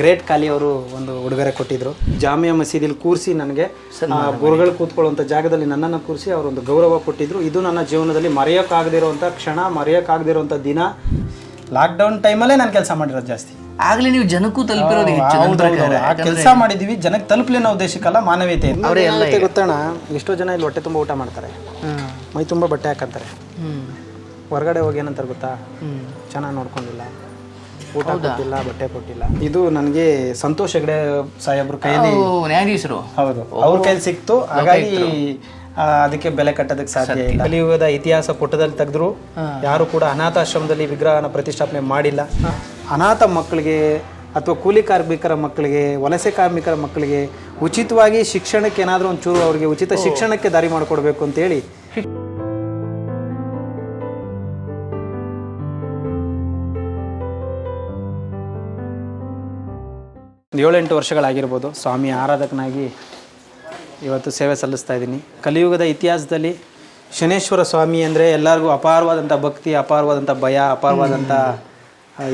Great ಖಾಲಿ ಅವರು ಒಂದು ಉಡುಗೊರೆ ಕೊಟ್ಟಿದ್ರು. ಜಾಮಿಯಾ ಮಸೀದಿಲಿ ಕೂರಿಸಿ ನನಗೆ ಗುರುಗಳು ಕೂತ್ಕೊಳ್ಳುವಂಥ ಜಾಗದಲ್ಲಿ ನನ್ನನ್ನು ಕೂರಿಸಿ ಒಂದು ಗೌರವ ಕೊಟ್ಟಿದ್ರು. ಇದು ನನ್ನ ಜೀವನದಲ್ಲಿ ಮರೆಯೋಕ್ಕಾಗದಿರುವಂಥ ಕ್ಷಣ ಮರೆಯೋಕ್ಕಾಗದಿರುವಂಥ ದಿನ. ಲಾಕ್ಡೌನ್ ಟೈಮಲ್ಲೇ ನಾನು ಕೆಲಸ ಮಾಡಿರೋದು ಜಾಸ್ತಿ. ಆಗಲೇ ನೀವು ಜನಕ್ಕೂ ತಲುಪಿರೋದು ಹೆಚ್ಚು ಆ ಕೆಲಸ ಮಾಡಿದೀವಿ ಜನಕ್ಕೆ ತಲುಪಲಿ ನಾವು ದೇಶಕ್ಕಲ್ಲ ಮಾನವೀಯತೆ. ಅವರೇ ಗೊತ್ತಣ್ಣ? ಎಷ್ಟೋ ಜನ ಇಲ್ಲಿ ಹೊಟ್ಟೆ ತುಂಬ ಊಟ ಮಾಡ್ತಾರೆ. ಮೈ ತುಂಬ ಬಟ್ಟೆ ಹಾಕಂತಾರೆ. ಹೊರಗಡೆ ಹೋಗಿ ಏನಂತಾರೆ ಗೊತ್ತಾ. ಚೆನ್ನಾಗಿ ನೋಡ್ಕೊಂಡಿಲ್ಲ. ಊಟ ಕೊಟ್ಟಿಲ್ಲ ಬಟ್ಟೆ ಕೊಟ್ಟಿಲ್ಲ. ಇದು ನನಗೆ ಸಂತೋಷ್ ಹೆಗಡೆ ಸಾಹೇಬ್ರ ಕೈಯಲ್ಲಿ. ನ್ಯಾಯಾಧೀಶರು? ಹೌದು. ಅವ್ರ ಕೈಲಿ ಸಿಕ್ತು. ಹಾಗಾಗಿ ಅದಕ್ಕೆ ಬೆಲೆ ಕಟ್ಟೋದಕ್ಕೆ ಸಾಧ್ಯ ಇಲ್ಲ. ಕಲಿಯುಗದ ಇತಿಹಾಸ ಪುಟದಲ್ಲಿ ತೆಗೆದ್ರು. ಯಾರು ಕೂಡ ಅನಾಥಾಶ್ರಮದಲ್ಲಿ ವಿಗ್ರಹನ ಪ್ರತಿಷ್ಠಾಪನೆ ಮಾಡಿಲ್ಲ. ಅನಾಥ ಮಕ್ಕಳಿಗೆ ಅಥವಾ ಕೂಲಿ ಕಾರ್ಮಿಕರ ಮಕ್ಕಳಿಗೆ ವಲಸೆ ಕಾರ್ಮಿಕರ ಮಕ್ಕಳಿಗೆ ಉಚಿತವಾಗಿ ಶಿಕ್ಷಣಕ್ಕೆ ಏನಾದರೂ ಒಂಚೂರು ಅವರಿಗೆ ಉಚಿತ ಶಿಕ್ಷಣಕ್ಕೆ ದಾರಿ ಮಾಡಿಕೊಡ್ಬೇಕು ಅಂತೇಳಿ ಒಂದು ಏಳೆಂಟು ವರ್ಷಗಳಾಗಿರ್ಬೋದು ಸ್ವಾಮಿ ಆರಾಧಕನಾಗಿ ಇವತ್ತು ಸೇವೆ ಸಲ್ಲಿಸ್ತಾ ಇದ್ದೀನಿ. ಕಲಿಯುಗದ ಇತಿಹಾಸದಲ್ಲಿ ಶನೇಶ್ವರ ಸ್ವಾಮಿ ಅಂದರೆ ಎಲ್ಲರಿಗೂ ಅಪಾರವಾದಂಥ ಭಕ್ತಿ ಅಪಾರವಾದಂಥ ಭಯ ಅಪಾರವಾದಂಥ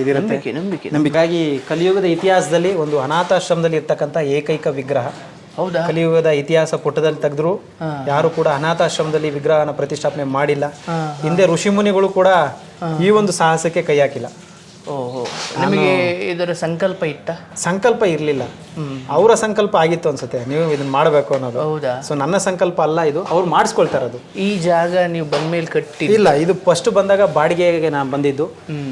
ಇದಿರುತ್ತೆ. ನಂಬಿಕೆ ನಂಬಿಕೆಗಾಗಿ ನಂಬಿಕಾಗಿ ಕಲಿಯುಗದ ಇತಿಹಾಸದಲ್ಲಿ ಒಂದು ಅನಾಥಾಶ್ರಮದಲ್ಲಿ ಇರ್ತಕ್ಕಂಥ ಏಕೈಕ ವಿಗ್ರಹ. ಹೌದಾ? ಕಲಿಯುಗದ ಇತಿಹಾಸ ಪುಟದಲ್ಲಿ ತೆಗೆದ್ರು ಯಾರು ಕೂಡ ಅನಾಥಾಶ್ರಮದಲ್ಲಿ ವಿಗ್ರಹನ ಪ್ರತಿಷ್ಠಾಪನೆ ಮಾಡಿಲ್ಲ. ಹಿಂದೆ ಋಷಿಮುನಿಗಳು ಕೂಡ ಈ ಒಂದು ಸಾಹಸಕ್ಕೆ ಕೈ ಹಾಕಿಲ್ಲ. ಓಹೋ. ನಿಮಗೆ ಇದರ ಸಂಕಲ್ಪ ಇತ್ತ? ಸಂಕಲ್ಪ ಇರಲಿಲ್ಲ. ಅವರ ಸಂಕಲ್ಪ ಆಗಿತ್ತು ಅನ್ಸುತ್ತೆ. ನೀವು ಇದನ್ನ ಮಾಡಬೇಕು ಅನ್ನೋದು. ಹೌದಾ? ಸೊ ನನ್ನ ಸಂಕಲ್ಪ ಅಲ್ಲ ಇದು. ಅವ್ರು ಮಾಡಿಸ್ಕೊಳ್ತಾ ಇರೋದು ಈ ಜಾಗ ನೀವು ಬಂದ್ಮೇಲೆ ಕಟ್ಟಿ ಇಲ್ಲ ಇದು ಫಸ್ಟ್ ಬಂದಾಗ ಬಾಡಿಗೆಗೆ ನಾನು ಬಂದಿದ್ದು.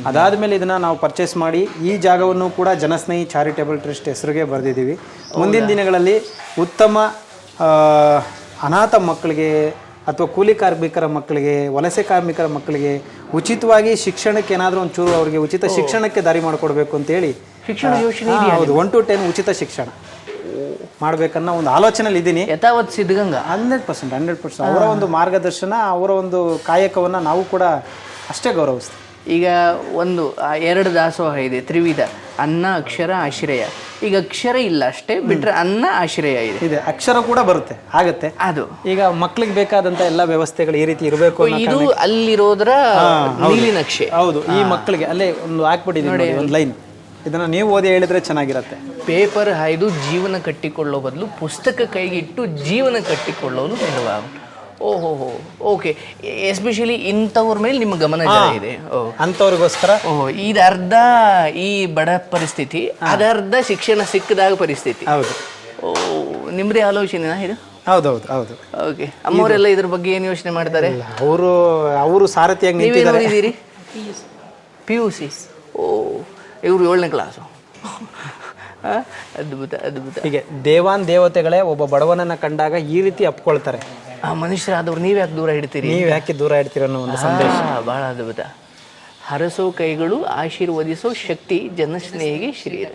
ಅದಾದ್ಮೇಲೆ ಇದನ್ನ ನಾವು ಪರ್ಚೇಸ್ ಮಾಡಿ ಈ ಜಾಗವನ್ನು ಕೂಡ ಜನಸ್ನೇಹಿ ಚಾರಿಟೇಬಲ್ ಟ್ರಸ್ಟ್ ಹೆಸರಿಗೆ ಬರೆದಿದ್ದೀವಿ. ಮುಂದಿನ ದಿನಗಳಲ್ಲಿ ಉತ್ತಮ ಅನಾಥ ಮಕ್ಕಳಿಗೆ ಅಥವಾ ಕೂಲಿ ಕಾರ್ಮಿಕರ ಮಕ್ಕಳಿಗೆ ವಲಸೆ ಕಾರ್ಮಿಕರ ಮಕ್ಕಳಿಗೆ ಉಚಿತವಾಗಿ ಶಿಕ್ಷಣಕ್ಕೆ ಏನಾದರೂ ಒಂಚೂರು ಅವರಿಗೆ ಉಚಿತ ಶಿಕ್ಷಣಕ್ಕೆ ದಾರಿ ಮಾಡಿಕೊಡ್ಬೇಕು ಅಂತೇಳಿ ಶಿಕ್ಷಣ ಯೋಜನೆ ಹಾ, ಹೌದು ಒನ್ ಟು ಟೆನ್ ಉಚಿತ ಶಿಕ್ಷಣ. ಮಾಡ್ಬೇಕನ್ನೋ ಒಂದು ಆಲೋಚನೆಯಲ್ಲಿ ಇದ್ದೀನಿ. ಯಥಾವತ್ Siddaganga? Hundred percent hundred percent. ಅವರ ಒಂದು ಮಾರ್ಗದರ್ಶನ ಅವರ ಒಂದು ಕಾಯಕವನ್ನು ನಾವು ಕೂಡ ಅಷ್ಟೇ ಗೌರವಿಸ್ತೀವಿ. ಈಗ ಒಂದು ಆ, ಎರಡು ದಾಸೋಹ ಇದೆ ತ್ರಿವಿಧ. ಅನ್ನ ಅಕ್ಷರ ಆಶ್ರಯ. ಈಗ ಅಕ್ಷರ ಇಲ್ಲ ಅಷ್ಟೇ ಬಿಟ್ರೆ ಅನ್ನ ಆಶ್ರಯ ಇದೆ. ಇದೆ ಅಕ್ಷರ ಕೂಡ ಬರುತ್ತೆ ಆಗತ್ತೆ. ಅದು. ಈಗ ಮಕ್ಳಿಗೆ ಬೇಕಾದಂತ ಎಲ್ಲ ವ್ಯವಸ್ಥೆಗಳು ಈ ರೀತಿ ಇರಬೇಕು ಇದು ಅಲ್ಲಿರೋದ್ರ ನೀಲಿ ನಕ್ಷೆ. ಹೌದು ಈ ಮಕ್ಕಳಿಗೆ ಅಲ್ಲೇ ಒಂದು ಹಾಕ್ಬಿಟ್ಟಿದ್ದೀನಿ ಒಂದು ಲೈನ್. ಇದನ್ನ ನೀವು ಓದಿ ಹೇಳಿದ್ರೆ ಚೆನ್ನಾಗಿರತ್ತೆ. ಪೇಪರ್ ಹಾಯ್ದು ಜೀವನ ಕಟ್ಟಿಕೊಳ್ಳೋ ಬದಲು ಪುಸ್ತಕ ಕೈಗಿಟ್ಟು ಜೀವನ ಕಟ್ಟಿಕೊಳ್ಳೋದು ನೆರವಾಗು ಓಹೋ ಹೋ ಓಕೆ. ಎಸ್ಪೆಷಲಿ ಇಂಥವ್ರ ಮೇಲೆ ನಿಮ್ಮ ಗಮನ ಇದೆ. ಅಂಥವ್ರಿಗೋಸ್ಕರ? ಓಹೋ ಇದು ಅರ್ಧ ಈ ಬಡ ಪರಿಸ್ಥಿತಿ ಅದರ್ಧ ಶಿಕ್ಷಣ ಸಿಕ್ಕದಾಗ ಪರಿಸ್ಥಿತಿ. ಹೌದು. ಓ ನಿಮ್ಮದೇ ಆಲೋಚನೆನಾ ಇದು? ಹೌದು ಹೌದು. ಓಕೆ. ಅಮ್ಮವರೆಲ್ಲ ಇದ್ರ ಬಗ್ಗೆ ಏನು ಯೋಚನೆ ಮಾಡ್ತಾರೆ? ಅವರು ಅವರು ಸಾರಥಿಯಾಗಿ ನೀವೇನು ನಿಂತಿದ್ದಾರೆ. ಓದಿದ್ದೀರಿ? ಪಿ ಯು ಸಿ ಓ ಇವರು ಏಳನೇ ಕ್ಲಾಸು ಅದ್ಭುತ ಅದ್ಭುತ. ಹೀಗೆ ದೇವಾನ್ ದೇವತೆಗಳೇ ಒಬ್ಬ ಬಡವನನ್ನ ಕಂಡಾಗ ಈ ರೀತಿ ಅಪ್ಕೊಳ್ತಾರೆ. ಆ ಮನುಷ್ಯರಾದವ್ರು ನೀವು ಯಾಕೆ ದೂರ ಇಡ್ತೀರಿ ನೀವು ಯಾಕೆ ದೂರ ಇಡ್ತೀರ ಅನ್ನೋ ಒಂದು ಸಂದೇಶ. ಬಹಳ ಅದ್ಭುತ. ಹರಸೋ ಕೈಗಳು ಆಶೀರ್ವದಿಸೋ ಶಕ್ತಿ ಜನಸ್ನೇಹಿಗೆ ಶ್ರೀ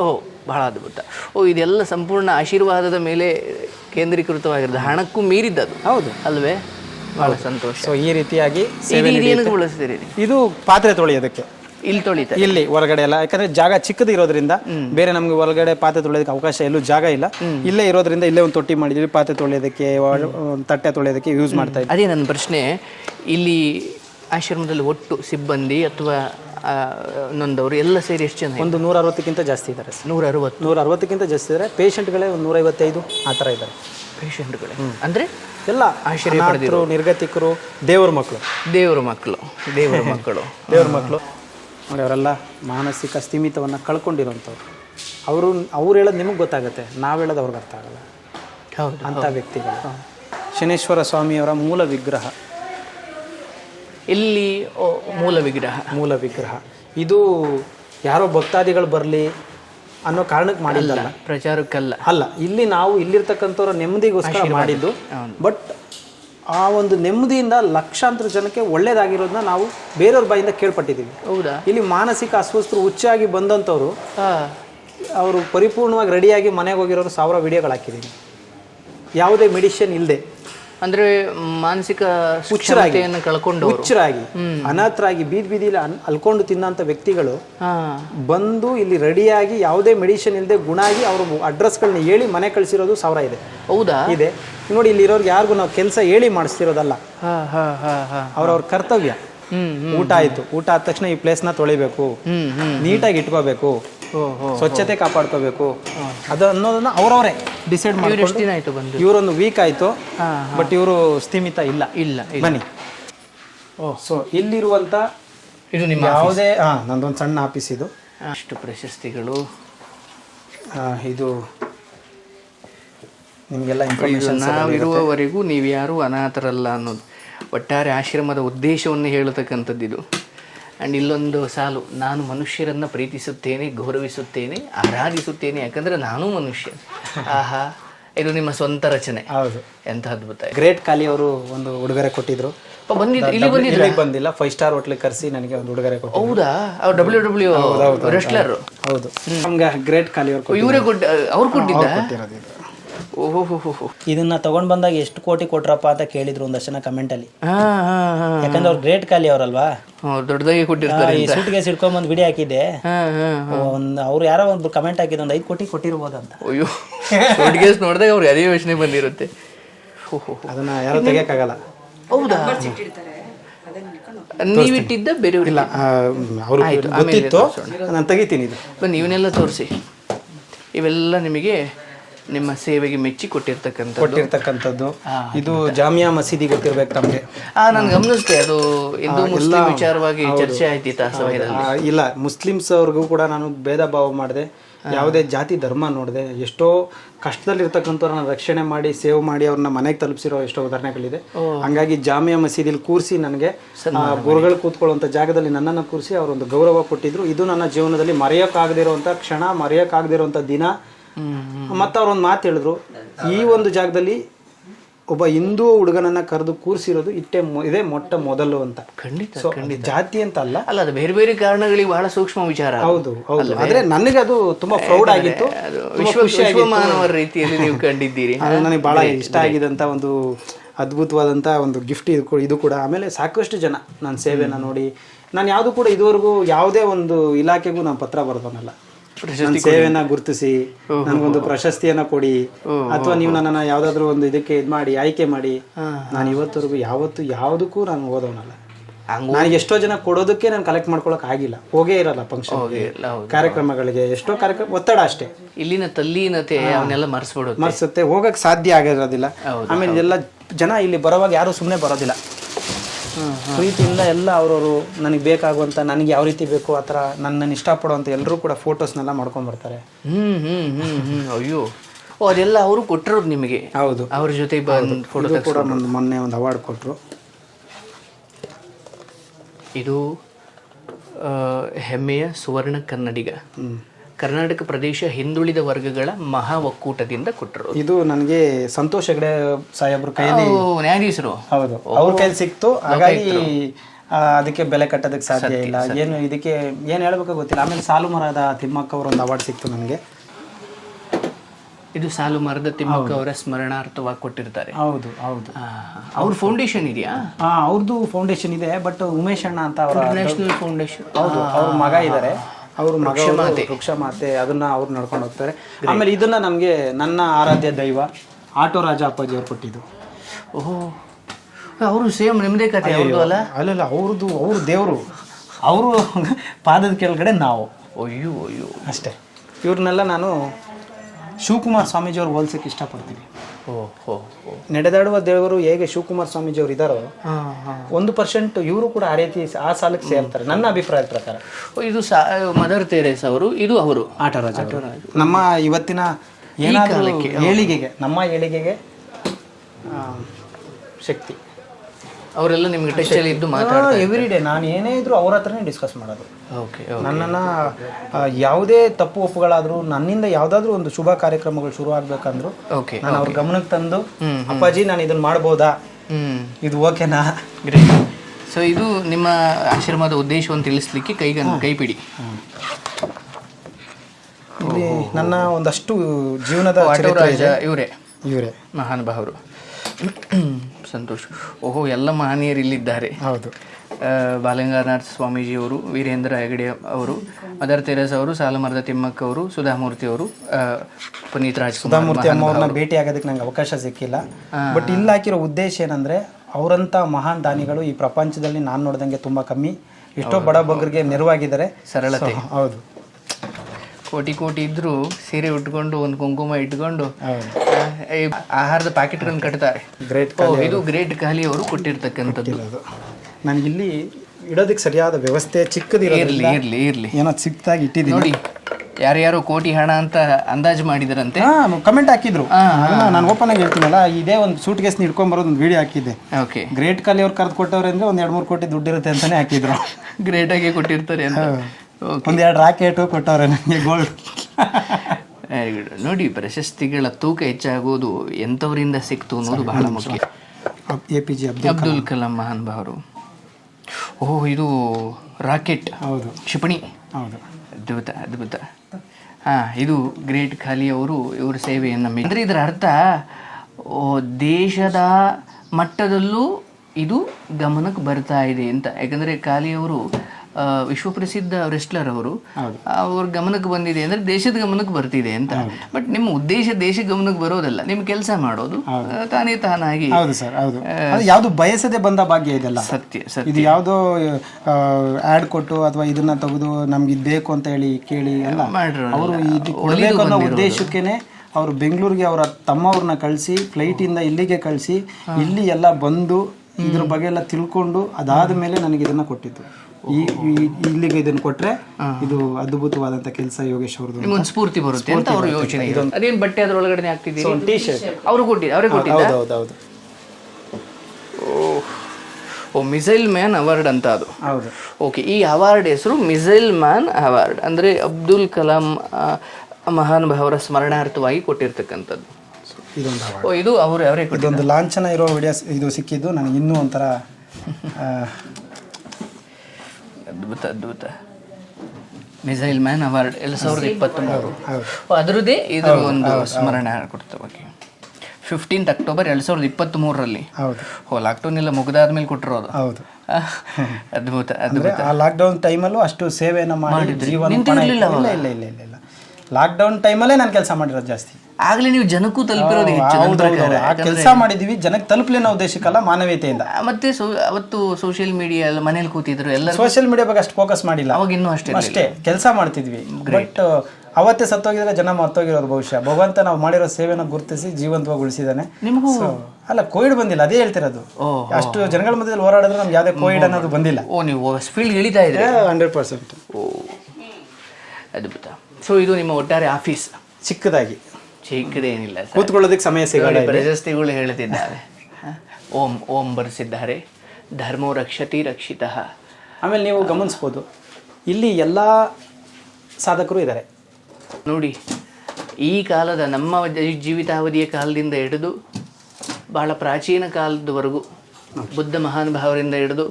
ಓ ಬಹಳ ಅದ್ಭುತ. ಓ ಇದೆಲ್ಲ ಸಂಪೂರ್ಣ ಆಶೀರ್ವಾದದ ಮೇಲೆ ಕೇಂದ್ರೀಕೃತವಾಗಿರೋದು. ಹಣಕ್ಕೂ ಮೀರಿದ್ದದು. ಹೌದು. ಅಲ್ವೇ? ಬಹಳ ಸಂತೋಷ. ಸೊ ಈ ರೀತಿಯಾಗಿ ಬಳಸ್ತೀರಿ ಇದು ಪಾತ್ರೆ ತೊಳೆಯೋದಕ್ಕೆ. ಇಲ್ಲಿ ತೊಳಿತಾರೆ. ಇಲ್ಲಿ ಹೊರಗಡೆ ಎಲ್ಲ. ಯಾಕಂದ್ರೆ ಜಾಗ ಚಿಕ್ಕದು ಇರೋದ್ರಿಂದ ಬೇರೆ ನಮ್ಗೆ ಹೊರಗಡೆ ಪಾತ್ರೆ ತೊಳೆಯೋದಕ್ಕೆ ಅವಕಾಶ ಎಲ್ಲೂ ಜಾಗ ಇಲ್ಲ. ಇಲ್ಲೇ ಇರೋದ್ರಿಂದ ಇಲ್ಲೇ ಒಂದು ತೊಟ್ಟಿ ಮಾಡಿದ್ವಿ ಪಾತ್ರೆ ತೊಳೆಯೋದಕ್ಕೆ ತಟ್ಟೆ ತೊಳೆಯೋದಕ್ಕೆ ಯೂಸ್ ಮಾಡ್ತಾ ಇದ್ದೀವಿ. ಅದೇ ನನ್ನ ಪ್ರಶ್ನೆ ಇಲ್ಲಿ ಆಶ್ರಮದಲ್ಲಿ ಒಟ್ಟು ಸಿಬ್ಬಂದಿ ಅಥವಾ ನೊಂದವರು ಎಲ್ಲ ಸೇರಿ ಎಷ್ಟು ಜನ ಒಂದು ನೂರ ಅರವತ್ತಕ್ಕಿಂತ ಜಾಸ್ತಿ ಇದ್ದಾರೆ ನೂರ ಅರವತ್ತು ನೂರ ಅರವತ್ತಕ್ಕಿಂತ ಜಾಸ್ತಿ ಇದ್ದಾರೆ. ಪೇಷಂಟ್ಗಳೇ ಒಂದು ನೂರೈವತ್ತೈದು ಆ ಥರ ಇದ್ದಾರೆ. ಪೇಷಂಟ್ಗಳೇ? ಅಂದರೆ ಎಲ್ಲ ಆಶ್ರಯ ನಿರ್ಗತಿಕರು ದೇವ್ರ ಮಕ್ಕಳು. ದೇವರ ಮಕ್ಕಳು. ದೇವರ ಮಕ್ಕಳು. ದೇವ್ರ ಮಕ್ಕಳು. ನೋಡಿ ಅವರೆಲ್ಲ ಮಾನಸಿಕ ಸ್ಥಿಮಿತವನ್ನು ಕಳ್ಕೊಂಡಿರೋಂಥವ್ರು ಅವರು ಅವ್ರು ಹೇಳೋದು ನಿಮಗೆ ಗೊತ್ತಾಗುತ್ತೆ ನಾವು ಹೇಳೋದು ಅವ್ರಿಗೆ ಅರ್ಥ ಆಗಲ್ಲ. ಅಂಥ ವ್ಯಕ್ತಿಗಳು. ಶನೇಶ್ವರ ಸ್ವಾಮಿಯವರ ಮೂಲ ವಿಗ್ರಹ. ಇಲ್ಲಿ ಮೂಲ ವಿಗ್ರಹ. ಮೂಲ ವಿಗ್ರಹ. ಇದು ಯಾರೋ ಭಕ್ತಾದಿಗಳು ಬರಲಿ ಅನ್ನೋ ಕಾರಣಕ್ಕೆ ಮಾಡಿಲ್ಲ ಪ್ರಚಾರಕ್ಕಲ್ಲ. ಅಲ್ಲ ಇಲ್ಲಿ ನಾವು ಇಲ್ಲಿರ್ತಕ್ಕಂಥವ್ರ ನೆಮ್ಮದಿಗೋಸ್ಕರ ಮಾಡಿದ್ದು. ಬಟ್ ಆ ಒಂದು ನೆಮ್ಮದಿಯಿಂದ ಲಕ್ಷಾಂತರ ಜನಕ್ಕೆ ಒಳ್ಳೇದಾಗಿರೋದನ್ನ ನಾವು ಬೇರೆಯವ್ರ ಬಾಯಿಂದ ಕೇಳ್ಪಟ್ಟಿದ್ದೀವಿ. ಹೌದಾ? ಇಲ್ಲಿ ಮಾನಸಿಕ ಅಸ್ವಸ್ಥರು ಹುಚ್ಚಾಗಿ ಬಂದಂಥವ್ರು ಅವರು ಪರಿಪೂರ್ಣವಾಗಿ ರೆಡಿಯಾಗಿ ಮನೆಗೆ ಹೋಗಿರೋರು ಸಾವಿರ ವಿಡಿಯೋಗಳು ಹಾಕಿದ್ದೀನಿ. ಯಾವುದೇ ಮೆಡಿಷನ್ ಇಲ್ಲದೆ ಅಂದ್ರೆ ಮಾನಸಿಕ ಹುಚ್ಚರಾಗಿಯನ್ನು ಕಳ್ಕೊಂಡು ಹುಚ್ಚರಾಗಿ ಅನಾಥರಾಗಿ ಬೀದಿ ಬೀದಿಲಿ ಅಲ್ಕೊಂಡು ತಿನ್ನಂತ ವ್ಯಕ್ತಿಗಳು ಬಂದು ಇಲ್ಲಿ ರೆಡಿಯಾಗಿ ಯಾವುದೇ ಮೆಡಿಷನ್ ಇಲ್ಲದೆ ಗುಣಾಗಿ ಅವ್ರ ಅಡ್ರೆಸ್ಗಳನ್ನ ಹೇಳಿ ಮನೆ ಕಳಿಸಿರೋದು ಸಾವಿರ ಇದೆ. ಹೌದಾ? ಇದೆ. ನೋಡಿ ಇಲ್ಲಿ ಇರೋರ್ಗೆ ಯಾರಿಗೂ ನಾವು ಕೆಲಸ ಹೇಳಿ ಮಾಡಿಸ್ತಿರೋದಲ್ಲ. ಅವ್ರವ್ರ ಕರ್ತವ್ಯ. ಊಟ ಆಯ್ತು. ಊಟ ಆದ ತಕ್ಷಣ ಈ ಪ್ಲೇಸ್ನ ತೊಳಿಬೇಕು. ಹ್ಮ್ ಹ್ಮ್. ನೀಟಾಗಿ ಇಟ್ಕೋಬೇಕು. ಸ್ವಚ್ಛತೆ ಕಾಪಾಡ್ಕೋಬೇಕು. ಅದು ಅನ್ನೋದನ್ನ ಅವರವರೇ ಡಿಸೈಡ್ ಮಾಡಿ ಆಯ್ತು ಬಂದು? ಇವರೊಂದು ವೀಕ್ ಆಯ್ತು ಬಟ್ ಇವರು ಸ್ಥಿಮಿತ ಇಲ್ಲ. ಇಲ್ಲ. ಬನ್ನಿ. ಓ. ಸೊ ಇಲ್ಲಿರುವಂತ ಇದು ನಿಮ್ಮ ಯಾವುದೇ ಹಾ ನಂದೊಂದು ಸಣ್ಣ ಆಫೀಸ್ ಇದು. ಅಷ್ಟು ಪ್ರಶಸ್ತಿಗಳು. ಆ, ಇದು ನಿಮಗೆಲ್ಲ ಇನ್ಫಾರ್ಮೇಶನ್ ನಾವು ಇರುವವರೆಗೂ ನೀವು ಯಾರು ಅನಾಥರಲ್ಲ ಅನ್ನೋದು. ಒಟ್ಟಾರೆ ಆಶ್ರಮದ ಉದ್ದೇಶವನ್ನು ಹೇಳತಕ್ಕಂಥದ್ದು ಇದು. ಆ್ಯಂಡ್ ಇಲ್ಲೊಂದು ಸಾಲು ನಾನು ಮನುಷ್ಯರನ್ನು ಪ್ರೀತಿಸುತ್ತೇನೆ ಗೌರವಿಸುತ್ತೇನೆ ಆರಾಧಿಸುತ್ತೇನೆ ಯಾಕಂದರೆ ನಾನೂ ಮನುಷ್ಯ. ಆಹಾ ಇದು ನಿಮ್ಮ ಸ್ವಂತ ರಚನೆ. ಹೌದು. ಎಂತ ಅದ್ಭುತ. ಗ್ರೇಟ್ ಕಾಲಿ ಅವರು ಒಂದು ಉಡುಗೊರೆ ಕೊಟ್ಟಿದ್ರು. ಬಂದಿದ್ದು ಇಲ್ಲಿ ಇಲ್ಲಿಗೆ ಬಂದಿಲ್ಲ ಫೈವ್ ಸ್ಟಾರ್ ಹೋಟ್ಲಿಗೆ ಕರೆಸಿ ನನಗೆ ಒಂದು ಉಡುಗೊರೆ ಕೊಟ್ಟು ಹೌದಾ? ಅವ್ರು ಡಬ್ಲ್ಯೂ ಡಬ್ಲ್ಯೂ ರೆಸ್ಲರ್ ಹೌದು ನಮ್ಗೆ ಗ್ರೇಟ್ ಕಾಲಿ ಅವರು ಇವರೇ ಕೊಟ್ಟು ಅವ್ರು ಕೊಟ್ಟಿದ್ದ? ಕೊಟ್ಟಿರೋದು ಇದು. ಓಹೋ ಇದನ್ನ ತಗೊಂಡ್ ಬಂದಾಗ ಎಷ್ಟು ಕೋಟಿ ಕೊಟ್ರಪ್ಪ ಅಂತ ಕೇಳಿದ್ರು ಒಂದಷ್ಟು ಜನ ಕಮೆಂಟ್ ಅಲ್ಲಿ. ಹಾಂ ಹಾಂ ಹಾಂ. ಯಾಕಂದ್ರೆ ಅವ್ರು ಗ್ರೇಟ್ ಖಾಲಿ ಅವರಲ್ವಾ? ದೊಡ್ಡದಾಗಿ ಕೊಟ್ಟಿರ್ತಾರೆ ಈ ಸೂಟಿಗೆ ಸಿಡ್ಕೊಂಡ್ ವಿಡಿಯೋ ಹಾಕಿದ್ದೆ. ಒಂದ್ ಹಾಂ ಒಂದು ಅವ್ರು ಯಾರೋ ಒಂದು ಕಮೆಂಟ್ ಹಾಕಿದ್ ಒಂದ್ ಐದು ಕೋಟಿ ಕೊಟ್ಟಿರ್ಬೋದು ಅಂತ. ಅಯ್ಯೋ ಕೇಸ್ ನೋಡಿದಾಗ ಅವ್ರಿಗೆ ಅದೇ ಯೋಚನೆ ಬಂದಿರುತ್ತೆ. ಅದನ್ನ ಯಾರು ತೆಗಿಯಕ್ಕಾಗಲ್ಲ. ಹೌದಾ? ನೀವಿಟ್ಟಿದ್ದ ಬೇರೆ ಇಲ್ಲ ಅವ್ರು ಗೊತ್ತಿತ್ತು? ನಾನು ತೆಗಿತೀನಿ ಇದು. ಬನ್ನಿ ಇವನ್ನೆಲ್ಲ ತೋರಿಸಿ. ಇವೆಲ್ಲ ನಿಮಗೆ ನಿಮ್ಮ ಸೇವೆಗೆ ಮೆಚ್ಚಿ ಕೊಟ್ಟಿರ್ತಕ್ಕಂಥದ್ದು. ಕೊಟ್ಟಿರ್ತಕ್ಕಂಥದ್ದು. ಇದು ಜಾಮಿಯಾ ಮಸೀದಿ ಗೊತ್ತಿರ್ಬೇಕು ತಮಗೆ ಆ ನಾನು ಗಮನಿಸ್ತೆ ಅದು ಹಿಂದೂ ಮುಸ್ಲಿಂ ವಿಚಾರವಾಗಿ ಚರ್ಚೆ ಆಯ್ತಿತ್ತು ಆ ಸಮಯದಲ್ಲಿ ಇಲ್ಲ ಮುಸ್ಲಿಮ್ಸ್ ಅವ್ರಿಗೂ ಕೂಡ ನಾನು ಭೇದ ಭಾವ ಮಾಡಿದೆ. ಯಾವುದೇ ಜಾತಿ ಧರ್ಮ ನೋಡಿದೆ ಎಷ್ಟೋ ಕಷ್ಟದಲ್ಲಿರ್ತಕ್ಕಂಥವ್ರನ್ನ ರಕ್ಷಣೆ ಮಾಡಿ ಸೇವ್ ಮಾಡಿ ಅವ್ರನ್ನ ಮನೆಗೆ ತಲುಪಿಸಿರೋ ಎಷ್ಟೋ ಉದಾಹರಣೆಗಳಿದೆ. ಹಂಗಾಗಿ ಜಾಮಿಯಾ ಮಸೀದಿಲಿ ಕೂರಿಸಿ ನನಗೆ ಗುರುಗಳು ಕೂತ್ಕೊಳ್ಳುವಂಥ ಜಾಗದಲ್ಲಿ ನನ್ನನ್ನು ಕೂರಿಸಿ ಅವರೊಂದು ಗೌರವ ಕೊಟ್ಟಿದ್ರು. ಇದು ನನ್ನ ಜೀವನದಲ್ಲಿ ಮರೆಯೋಕ್ಕಾಗದಿರುವಂಥ ಕ್ಷಣ ಮರೆಯೋಕ್ಕಾಗದಿರುವಂಥ ದಿನ. ಮತ್ತು ಅವ್ರೊಂದು ಮಾತು ಹೇಳಿದ್ರು. ಈ ಒಂದು ಜಾಗದಲ್ಲಿ ಒಬ್ಬ ಹಿಂದೂ ಹುಡುಗನನ್ನ ಕರೆದು ಕೂರಿಸಿರೋದು ಇಟ್ಟೆ ಇದೇ ಮೊಟ್ಟ ಮೊದಲು ಅಂತ. ಖಂಡಿತ ಖಂಡಿತ. ಜಾತಿ ಅಂತ ಅಲ್ಲ. ಅಲ್ಲ ಅದು ಬೇರೆ ಬೇರೆ ಕಾರಣಗಳಿಗೆ ಬಹಳ ಸೂಕ್ಷ್ಮ ವಿಚಾರ ಹೌದು ಹೌದು. ಆದ್ರೆ ನನಗೆ ಅದು ತುಂಬಾ ಪ್ರೌಡ್ ಆಗಿತ್ತು. ವಿಶ್ವಮಾನವರ ರೀತಿಯಲ್ಲಿ ನೀವು ಕಂಡಿದ್ದೀರಿ. ನನಗೆ ಬಹಳ ಇಷ್ಟ ಆಗಿದಂತ ಒಂದು ಅದ್ಭುತವಾದಂತ ಒಂದು ಗಿಫ್ಟ್ ಇದು ಕೂಡ- ಇದು ಕೂಡ. ಆಮೇಲೆ ಸಾಕಷ್ಟು ಜನ ನನ್ನ ಸೇವೆನ ನೋಡಿ. ನಾನು ಯಾವುದು ಕೂಡ ಇದುವರೆಗೂ ಯಾವುದೇ ಒಂದು ಇಲಾಖೆಗೂ ನಾನು ಪತ್ರ ಬರ್ದವನಲ್ಲ. ನನ್ನ ಸೇವೆನ ಗುರುತಿಸಿ ನನಗೊಂದು ಪ್ರಶಸ್ತಿಯನ್ನ ಕೊಡಿ. ಅಥವಾ ನೀವು ನನ್ನನ್ನ ಯಾವ್ದಾದ್ರು ಒಂದು ಇದಕ್ಕೆ ಇದ್ ಮಾಡಿ ಆಯ್ಕೆ ಮಾಡಿ ನಾನು ಇವತ್ತವರೆಗೂ ಯಾವತ್ತು ಯಾವ್ದಕ್ಕೂ ನಾನು ಓದೋನಲ್ಲ. ನಾನು ನನಗೆ ಎಷ್ಟೋ ಜನ ಕೊಡೋದಕ್ಕೆ ನಾನು ಕಲೆಕ್ಟ್ ಮಾಡ್ಕೊಳಕ್ ಆಗಿಲ್ಲ. ಹೋಗೇ ಇರಲ್ಲ ಫಂಕ್ಷನ್ ಕಾರ್ಯಕ್ರಮಗಳಿಗೆ ಎಷ್ಟೋ ಕಾರ್ಯಕ್ರಮ ಒತ್ತಡ ಅಷ್ಟೇ. ಇಲ್ಲಿನ ತಲ್ಲೀನತೆ ಅವನ್ನೆಲ್ಲ ಮರ್ಸ್ಬಿಡೋದು ಮರ್ಸುತ್ತೆ. ಹೋಗಕ್ ಸಾಧ್ಯ ಆಗಿರೋದಿಲ್ಲ. ಆಮೇಲೆ ಎಲ್ಲ ಜನ ಇಲ್ಲಿ ಬರೋವಾಗ ಯಾರು ಸುಮ್ಮನೆ ಬರೋದಿಲ್ಲ. ಪ್ರೀತಿಯಿಂದ ಎಲ್ಲ ಅವ್ರವರು ನನಗೆ ಬೇಕಾಗುವಂತ ನನಗೆ ಯಾವ ರೀತಿ ಬೇಕು ಆ ಥರ ನನ್ನನ್ನು ಇಷ್ಟಪಡುವಂತ ಎಲ್ಲರೂ ಕೂಡ ಫೋಟೋಸ್ನೆಲ್ಲ ಮಾಡ್ಕೊಂಡ್ ಬರ್ತಾರೆ. ಹ್ಮ್ ಹ್ಮ್ ಹ್ಮ್ ಹ್ಮ್. ಅಯ್ಯೋ. ಓ ಅದೆಲ್ಲ ಅವರು ಕೊಟ್ಟರು ನಿಮಗೆ? ಹೌದು. ಅವ್ರ ಜೊತೆ ಫೋಟೋ ಕೂಡ ಒಂದು ಮೊನ್ನೆ ಒಂದು ಅವಾರ್ಡ್ ಕೊಟ್ಟರು ಇದು ಹೆಮ್ಮೆಯ ಸುವರ್ಣ ಕನ್ನಡಿಗ. ಕರ್ನಾಟಕ ಪ್ರದೇಶ ಹಿಂದುಳಿದ ವರ್ಗಗಳ ಮಹಾ ಒಕ್ಕೂಟದಿಂದ ಕೊಟ್ಟರು. ಇದು ನನಗೆ ಸಂತೋಷ್ ಹೆಗಡೆ ಸಾಹೇಬ್ರ ಕೈಯಲ್ಲಿ ನ್ಯಾಯಾಧೀಶರು. ಹೌದು. ಅವ್ರ ಕೈಲಿ ಸಿಕ್ತು. ಹಾಗಾಗಿ ಅದಕ್ಕೆ ಬೆಲೆ ಕಟ್ಟೋದಕ್ಕೆ ಸಾಧ್ಯ ಇಲ್ಲ. ಏನು ಇದಕ್ಕೆ ಏನು ಹೇಳ್ಬೇಕು ಗೊತ್ತಿಲ್ಲ. ಆಮೇಲೆ ಸಾಲು ಮರದ ತಿಮ್ಮಕ್ಕ ಅವ್ರ ಒಂದು ಅವಾರ್ಡ್ ಸಿಕ್ತು ನನಗೆ. ಇದು ಸಾಲು ಮರದ ತಿಮ್ಮಕ್ಕ ಅವರ ಸ್ಮರಣಾರ್ಥವಾಗಿ ಕೊಟ್ಟಿರ್ತಾರೆ. ಹೌದು ಹೌದು. ಅವ್ರ ಫೌಂಡೇಶನ್ ಇದೆಯಾ? ಹಾ ಅವ್ರದ್ದು ಫೌಂಡೇಶನ್ ಇದೆ ಬಟ್ ಉಮೇಶ್ ಅಣ್ಣ ಅಂತ ಅವರ ನ್ಯಾಷನಲ್ ಫೌಂಡೇಶನ್ ಹೌದು ಅವ್ರ ಮಗ ಇದ್ದಾರೆ ಅವ್ರ ಮಗ ಅವರು ವೃಕ್ಷ ಮಾತೆ ಅದನ್ನ ಅವ್ರು ನಡ್ಕೊಂಡು ಹೋಗ್ತಾರೆ. ಆಮೇಲೆ ಇದನ್ನ ನಮಗೆ ನನ್ನ ಆರಾಧ್ಯ ದೈವ ಆಟೋ ರಾಜ ಅಪ್ಪಾಜಿ ಅವ್ರು ಕೊಟ್ಟಿದ್ದು. ಓಹೋ. ಅವರು ಸೇಮ್ ನಿಮ್ಮದೇ ಕತೆ ಅಲ್ಲ? ಅಲ್ಲಲ್ಲ ಅವ್ರದ್ದು ಅವ್ರ ದೇವರು. ಅವರು ಪಾದದ ಕೆಳಗಡೆ ನಾವು. ಅಯ್ಯೋ ಅಯ್ಯೋ. ಅಷ್ಟೇ. ಇವ್ರನ್ನೆಲ್ಲ ನಾನು ಶಿವಕುಮಾರ್ ಸ್ವಾಮೀಜಿ ಅವ್ರು ಹೋಲ್ಸಕ್ಕೆ ಇಷ್ಟಪಡ್ತೀನಿ. ನಡೆದಾಡುವ ದೇವರು ಹೇಗೆ ಶಿವಕುಮಾರ್ ಸ್ವಾಮೀಜಿಯವರು ಇದಾರೋ ಒಂದು ಪರ್ಸೆಂಟ್ ಇವರು ಕೂಡ ಆ ರೀತಿ ಆ ಸಾಲಕ್ಕೆ ಸೇರ್ತಾರೆ. ನನ್ನ ಅಭಿಪ್ರಾಯದ ಪ್ರಕಾರ. ಇದು ಮದರ್ ತೇರೇಸ್ ಅವರು ಇದು ಅವರು. ಆಟರಾಜ. ನಮ್ಮ ಇವತ್ತಿನ ಏನಾದರೂ ಏಳಿಗೆಗೆ ನಮ್ಮ ಏಳಿಗೆಗೆ ಶಕ್ತಿ. ಅವರೆಲ್ಲ ಟೆಸ್ಟ್ ಅಲ್ಲಿ ಇದ್ದು ಮಾತಾಡ್ತಾರೆ ಎವ್ರಿ ಡೇ ನಾನು ಏನೇ ಇದ್ರು ಅವ್ರ ಹತ್ರನೇ ಡಿಸ್ಕಸ್ ಮಾಡೋದು. ಓಕೆ ನನ್ನನ್ನ ಯಾವುದೇ ತಪ್ಪು ಒಪ್ಪುಗಳಾದರೂ ನನ್ನಿಂದ ಯಾವುದಾದ್ರೂ ಒಂದು ಶುಭ ಕಾರ್ಯಕ್ರಮಗಳು ಶುರು ಆಗ್ಬೇಕಂದ್ರು ಓಕೆ ನಾನು ಅವ್ರ ಗಮನಕ್ಕೆ ತಂದು ಅಪ್ಪಾಜಿ ನಾನು ಇದನ್ನ ಮಾಡ್ಬೋದಾ? ಇದು ಓಕೆನಾ? ಗ್ರೇಟ್ ಸೊ ಇದು ನಿಮ್ಮ ಆಶ್ರಮದ ಉದ್ದೇಶವನ್ನು ತಿಳಿಸ್ಲಿಕ್ಕೆ ಕೈಗನ್ ಕೈಪಿಡಿ ಇಲ್ಲಿ ನನ್ನ ಒಂದಷ್ಟು ಜೀವನದ ಇವರೇ. ಇವರೇ. ಮಹಾನುಭಾವರು ಸಂತೋಷ್. ಓಹೋ ಎಲ್ಲ ಮಹನೀಯರು ಇಲ್ಲಿದ್ದಾರೆ. ಹೌದು. ಆ, ಸ್ವಾಮೀಜಿ ಅವರು ವೀರೇಂದ್ರ ಹೆಗಡೆ ಅವರು ಮದರ್ ತೆರೇಸ್ ಅವರು ಸಾಲಮರದ ತಿಮ್ಮಕ್ಕ ಅವರು ಸುಧಾಮೂರ್ತಿ ಅವರು ಪುನೀತ್ ರಾಜ್ ಸುಧಾಮೂರ್ತಿ ಅಮ್ಮವ್ರನ್ನ ಭೇಟಿ ಆಗೋದಕ್ಕೆ ನಂಗೆ ಅವಕಾಶ ಸಿಕ್ಕಿಲ್ಲ. ಬಟ್ ಇಲ್ಲಿ ಹಾಕಿರೋ ಉದ್ದೇಶ ಏನಂದ್ರೆ ಅವರಂಥ ಮಹಾನ್ ದಾನಿಗಳು ಈ ಪ್ರಪಂಚದಲ್ಲಿ ನಾನು ನೋಡ್ದಂಗೆ ತುಂಬ ಕಮ್ಮಿ. ಎಷ್ಟೋ ಬಡ ಬಗ್ಗರಿಗೆ ನೆರವಾಗಿದ್ದಾರೆ. ಸರಳತೆ. ಹೌದು. ಕೋಟಿ ಕೋಟಿ ಇದ್ರು ಸೀರೆ ಉಟ್ಕೊಂಡು ಒಂದು ಕುಂಕುಮ ಇಟ್ಕೊಂಡು ಆಹಾರದ ಈ ಆಹಾರದ ಪ್ಯಾಕೆಟ್ಗಳನ್ನು ಕಟ್ತಾರೆ. ಗ್ರೇಟ್ ಓ ಇದು ಗ್ರೇಟ್ ಖಾಲಿ ಅವರು ಕೊಟ್ಟಿರ್ತಕ್ಕಂಥದ್ದು. ಇರೋದು ನನಗಿಲ್ಲಿ ಇಡೋದಕ್ಕೆ ಸರಿಯಾದ ವ್ಯವಸ್ಥೆ ಚಿಕ್ಕದಿರೋದ್ರಿಂದ ಇರ್ಲಿ ಇರ್ಲಿ ಇರ್ಲಿ. ಏನೋ ಚಿಕ್ಕದಾಗಿ ಇಟ್ಟಿದ್ದೀನಿ. ನೋಡಿ ಯಾರ್ಯಾರು ಕೋಟಿ ಹಣ ಅಂತ ಅಂದಾಜು ಮಾಡಿದರಂತೆ. ಹಾ ಕಮೆಂಟ್ ಹಾಕಿದ್ರು. ನಾನು ಓಪನ್ ಆಗಿ ಹೇಳ್ತೀನಲ್ಲ ಇದೇ ಒಂದು ಸೂಟ್ ಕೇಸ್ ಇಟ್ಕೊಂಡ್ ಬರೋದು ಒಂದು ವಿಡಿಯೋ ಹಾಕಿದ್ದೆ. ಓಕೆ ಗ್ರೇಟ್ ಖಾಲಿ ಅವ್ರು ಕರೆದು ಕೊಟ್ಟವ್ರೆ ಅಂದ್ರೆ ಒಂದ್ ಎರಡ್ ಮೂರು ಕೋಟಿ ದುಡ್ಡಿರುತ್ತೆ ಅಂತಾನೆ ಹಾಕಿದ್ರು. ಗ್ರೇಟ್ ಆಗಿ ಕೊಟ್ಟಿರ್ತಾರೆ ಅಂತ. ಓಕೆ ಒಂದ್ ಎರಡು ರಾಕೆಟು ಕೊಟ್ಟವ್ರೆ ನನಗೆ ಗೋಲ್ಡ್ ವೆರಿ ಗುಡ್ ನೋಡಿ ಪ್ರಶಸ್ತಿಗಳ ತೂಕ ಹೆಚ್ಚಾಗೋದು ಎಂಥವರಿಂದ ಸಿಕ್ತು ಅನ್ನೋದು ಬಹಳ ಮುಖ್ಯ. A P J Abdul Abdul Kalam. ಮಹಾನ್ ಭಾವರು. ಓ ಇದು ರಾಕೆಟ್. ಹೌದು. ಕ್ಷಿಪಣಿ. ಹೌದು. ಅದ್ಭುತ ಅದ್ಭುತ. ಹಾ ಇದು ಗ್ರೇಟ್ ಖಾಲಿ ಅವರು ಇವ್ರ ಸೇವೆಯನ್ನು ಮೆ- ಅಂದ್ರೆ ಇದರ ಅರ್ಥ ಓ, ದೇಶದ ಮಟ್ಟದಲ್ಲೂ ಇದು ಗಮನಕ್ಕೆ ಬರ್ತಾ ಇದೆ ಅಂತ. ಯಾಕಂದ್ರೆ ಖಾಲಿ ಅವರು ವಿಶ್ವಪ್ರಸಿದ್ಧ ರೆಸ್ಲರ್ ಅವರು ಅವ್ರ ಗಮನಕ್ಕೆ ಬಂದಿದೆ ಅಂದ್ರೆ ದೇಶದ ಗಮನಕ್ಕೆ ಬರ್ತಿದೆ ಅಂತ. ಬಟ್ ನಿಮ್ಮ ಉದ್ದೇಶ ದೇಶ ಗಮನಕ್ಕೆ ಬರೋದಲ್ಲ ನಿಮ್ಮ ಕೆಲಸ ಮಾಡೋದು ತಾನೇ ತಾನಾಗಿ ಹೌದು ಸರ್ ಹೌದು. ಯಾವುದು ಬಯಸದೆ ಬಂದ ಭಾಗ್ಯ ಇದೆಲ್ಲ? ಸತ್ಯ ಸತ್ಯ. ಇದು ಯಾವುದೋ ಆ್ಯಡ್ ಕೊಟ್ಟು ಅಥವಾ ಇದನ್ನ ತೆಗೆದು ನಮ್ಗೆ ಇದು ಬೇಕು ಅಂತ ಹೇಳಿ ಕೇಳಿ ಎಲ್ಲ ಅವರು ಇದು ಅನ್ನೋ ಉದ್ದೇಶಕ್ಕೇನೆ ಅವರು ಬೆಂಗಳೂರಿಗೆ ಅವರ ತಮ್ಮವ್ರನ್ನ ಕಳಿಸಿ ಫ್ಲೈಟಿಂದ ಇಲ್ಲಿಗೆ ಕಳಿಸಿ ಇಲ್ಲಿ ಎಲ್ಲ ಬಂದು ಇದ್ರ ಬಗ್ಗೆ ಎಲ್ಲ ತಿಳ್ಕೊಂಡು ಅದಾದ ಮೇಲೆ ನನಗೆ ಇದನ್ನ ಕೊಟ್ಟಿದ್ದು. ಈ ಈ- ಇಲ್ಲಿಗೆ ಇದನ್ನು ಕೊಟ್ರೆ ಇದು ಅದ್ಭುತವಾದಂತ ಕೆಲಸ ಯೋಗೇಶ್ ಅವ್ರದ್ದು ನಿಮ್ಗೊಂದು ಸ್ಫೂರ್ತಿ ಬರುತ್ತೆ ಅಂತ ಅವ್ರ ಯೋಚನೆ ಇದೆ. ಅದೇನು ಬಟ್ಟೆ ಅದ್ರೊಳಗಡೆ ಹಾಕ್ತಿದ್ದೀರಿ? ಟೀ ಶರ್ಟ್ ಅವರು ಕೊಟ್ಟಿದ್ದು ಅವರೇ ಕೊಟ್ಟಿದ್ದ? ಹೌದು ಹೌದು ಓ ಮಿಸೈಲ್ ಮ್ಯಾನ್ ಅವಾರ್ಡ್ ಅಂತ ಅದು. ಹೌದು. ಓಕೆ ಈ ಅವಾರ್ಡ್ ಹೆಸರು ಮಿಸೈಲ್ ಮ್ಯಾನ್ ಅವಾರ್ಡ್. ಅಂದರೆ ಅಬ್ದುಲ್ ಕಲಾಂ ಆ, ಮಹಾನ್ ಭಾವರ ಸ್ಮರಣಾರ್ಥವಾಗಿ ಕೊಟ್ಟಿರ್ತಕ್ಕಂಥದ್ದು. ಇದೊಂದು. ಓ ಇದು ಅವರು ಅವರೇ ಕೊಟ್ಟಿದ್ದು. ಇದೊಂದು ಲಾಂಛನ ಇರೋ ವಿಡಿಯೋ ಇದು ಸಿಕ್ಕಿದ್ದು ನನಗೆ ಇನ್ನೂ ಒಂಥರ ಆ, ಅದ್ಭುತ ಅದ್ಭುತ. ಮಿಸೈಲ್ ಮ್ಯಾನ್ ಅವಾರ್ಡ್ ಎರಡು ಸಾವಿರದ ಇಪ್ಪತ್ತ್ಮೂರು. ಹೌದು ಓ, ಅದ್ರದ್ದೇ ಇದು ಒಂದು ಸ್ಮರಣೆ ಕೊಡ್ತವೆ ಬಗ್ಗೆ. ಫಿಫ್ಟೀನ್ತ್ ಅಕ್ಟೋಬರ್ ಎರಡು ಸಾವಿರದ ಇಪ್ಪತ್ತ್ಮೂರರಲ್ಲಿ. ಓ ಲಾಕ್ಡೌನ್ ಎಲ್ಲ ಮುಗಿದಾದ್ಮೇಲೆ ಕೊಟ್ಟಿರೋದು ಹೌದು. ಅದ್ಭುತ ಅದ್ಭುತ. ಆ ಲಾಕ್ಡೌನ್ ಟೈಮಲ್ಲೂ ಅಷ್ಟು ಸೇವೆಯನ್ನು ಮಾಡಿ ಜೀವನ ಇಲ್ಲ ಇಲ್ಲ ಇಲ್ಲ ಇಲ್ಲ ಲಾಕ್ಡೌನ್ ಟೈಮಲ್ಲೇ ನಾನು ಕೆಲಸ ಮಾಡಿರೋದು ಜಾಸ್ತಿ. ಆಗ್ಲೇ ನೀವು ಜನಕ್ಕೂ ತಲುಪಿರೋದು ಹೆಚ್ಚು ಕೆಲಸ ಮಾಡಿದೀವಿ ಜನಕ್ಕೆ ತಲುಪಲಿ ಅನ್ನೋ ಉದ್ದೇಶಕ್ಕಲ್ಲ ಮಾನವೀಯತೆಯಿಂದ. ಮತ್ತೆ ಅವತ್ತು ಸೋಷಿಯಲ್ ಮೀಡಿಯಾ ಎಲ್ಲ ಮನೇಲಿ ಕೂತಿದ್ರು ಎಲ್ಲ ಸೋಷಿಯಲ್ ಮೀಡಿಯಾ ಬಗ್ಗೆ ಅಷ್ಟು ಫೋಕಸ್ ಮಾಡಿಲ್ಲ. ಅವಾಗ ಇನ್ನೂ ಅಷ್ಟೇ ಅಷ್ಟೇ ಕೆಲಸ ಮಾಡ್ತಿದ್ವಿ. ಬಟ್ ಅವತ್ತೇ ಸತ್ತೋಗಿದ್ರೆ ಜನ ಮತ್ತೋಗಿರೋರು ಬಹುಶಃ. ಭಗವಂತ ನಾವು ಮಾಡಿರೋ ಸೇವೆಯನ್ನು ಗುರುತಿಸಿ ಜೀವಂತವಾಗಿ ಉಳಿಸಿದಾನೆ ನಿಮಗೂ ಅಲ್ಲ ಕೋವಿಡ್ ಬಂದಿಲ್ಲ ಅದೇ ಹೇಳ್ತಿರೋದು. ಅಷ್ಟು ಜನಗಳ ಮಧ್ಯದಲ್ಲಿ ಹೋರಾಡಿದ್ರೆ ನಮ್ಗೆ ಯಾವುದೇ ಕೋವಿಡ್ ಅನ್ನೋದು ಬಂದಿಲ್ಲ. ಓ ನೀವು ಸ್ಪೀಡ್ ಇಳಿತಾ ಇದ್ರೆ? ಹಂಡ್ರೆಡ್ ಪರ್ಸೆಂಟ್ ಓ. ಅದ್ಭುತ. ಸೊ ಇದು ನಿಮ್ಮ ಒಟ್ಟಾರೆ ಆಫೀಸ್ ಚಿಕ್ಕದಾಗಿ. ಚಿಕ್ಕದೇನಿಲ್ಲ ಏನಿಲ್ಲ ಕೂತ್ಕೊಳ್ಳೋದಕ್ಕೆ ಸಮಯ ಸಿಗಲ್ಲ ಪ್ರಶಸ್ತಿಗಳು ಹೇಳ್ತಿದ್ದಾರೆ. ಓಂ ಓಂ ಬರೆಸಿದ್ದಾರೆ ಧರ್ಮೋ ರಕ್ಷತಿ ರಕ್ಷಿತ. ಆಮೇಲೆ ನೀವು ಗಮನಿಸ್ಬೋದು. ಇಲ್ಲಿ ಎಲ್ಲ ಸಾಧಕರು ಇದ್ದಾರೆ. ನೋಡಿ ಈ ಕಾಲದ ನಮ್ಮ ಜೀವಿತಾವಧಿಯ ಕಾಲದಿಂದ ಹಿಡಿದು ಬಹಳ ಪ್ರಾಚೀನ ಕಾಲದವರೆಗೂ ಬುದ್ಧ ಮಹಾನುಭಾವರಿಂದ ಹಿಡಿದು